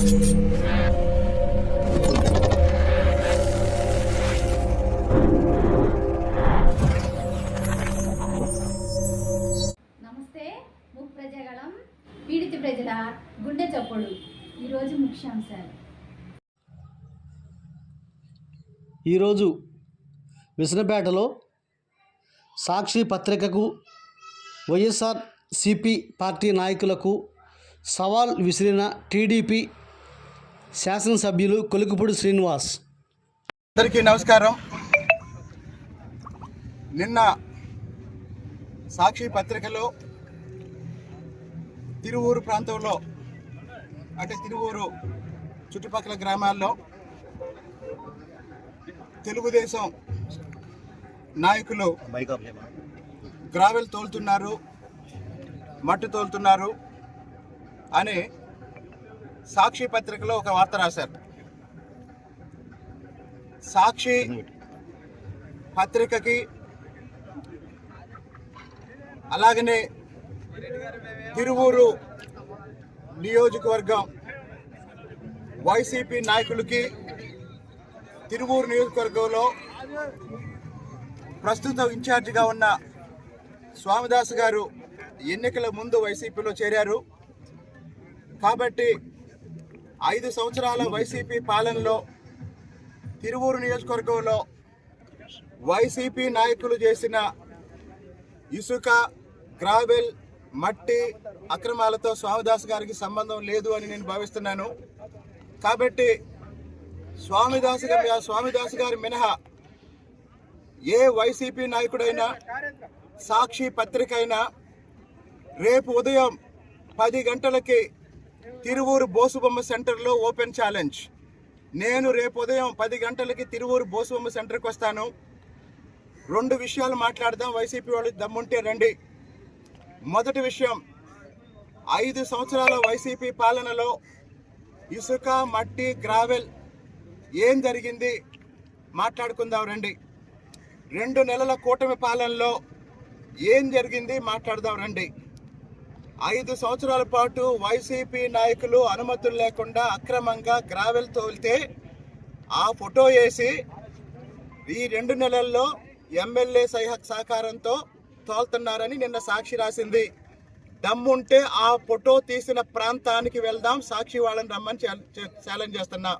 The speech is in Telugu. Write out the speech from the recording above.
పీడిత ప్రజల గుండె చప్పుడు. ఈరోజు ముఖ్యాంశాలు. ఈరోజు విసనపేటలో సాక్షి పత్రికకు వైఎస్ఆర్ సిపి పార్టీ నాయకులకు సవాల్ విసిరిన టీడీపీ శాసనసభ్యులు కొలుకుపూడి శ్రీనివాస్. అందరికీ నమస్కారం. నిన్న సాక్షి పత్రికలో తిరువూరు ప్రాంతంలో అంటే తిరువూరు చుట్టుపక్కల గ్రామాల్లో తెలుగుదేశం నాయకులు గ్రావెల్ తోలుతున్నారు మట్టి తోలుతున్నారు అనే సాక్షి పత్రికలో ఒక వార్త రాశారు. సాక్షి పత్రికకి అలాగనే తిరువూరు నియోజకవర్గం వైసీపీ నాయకులకి తిరువూరు నియోజకవర్గంలో ప్రస్తుతం ఇన్ఛార్జిగా ఉన్న స్వామిదాస్ గారు ఎన్నికల ముందు వైసీపీలో చేరారు. కాబట్టి ఐదు సంవత్సరాల వైసీపీ పాలనలో తిరువూరు నియోజకవర్గంలో వైసీపీ నాయకులు చేసిన ఇసుక గ్రావెల్ మట్టి అక్రమాలతో స్వామిదాస్ గారికి సంబంధం లేదు అని నేను భావిస్తున్నాను. కాబట్టి స్వామిదాస్ గారి స్వామిదాస్ గారి మినహా ఏ వైసీపీ నాయకుడైనా సాక్షి పత్రిక అయినా రేపు ఉదయం పది గంటలకి తిరువూరు బోసుబొమ్మ సెంటర్లో ఓపెన్ ఛాలెంజ్. నేను రేపు ఉదయం పది గంటలకి తిరువూరు బోసుబొమ్మ సెంటర్కి వస్తాను. రెండు విషయాలు మాట్లాడదాం. వైసీపీ వాళ్ళు దమ్ముంటే రండి. మొదటి విషయం ఐదు సంవత్సరాల వైసీపీ పాలనలో ఇసుక మట్టి గ్రావెల్ ఏం జరిగింది? మాట్లాడుకుందాం రండి. రెండు నెలల కూటమి పాలనలో ఏం జరిగింది? మాట్లాడదాం రండి. ఐదు సంవత్సరాల పాటు వైసీపీ నాయకులు అనుమతులు లేకుండా అక్రమంగా గ్రావెల్ తోలితే ఆ ఫోటో వేసి ఈ రెండు నెలల్లో ఎమ్మెల్యే సహ సహకారంతో తోలుతున్నారని నిన్న సాక్షి రాసింది. దమ్ముంటే ఆ ఫోటో తీసిన ప్రాంతానికి వెళ్దాం సాక్షి వాళ్ళని రమ్మని ఛాలెంజ్ చేస్తున్నా.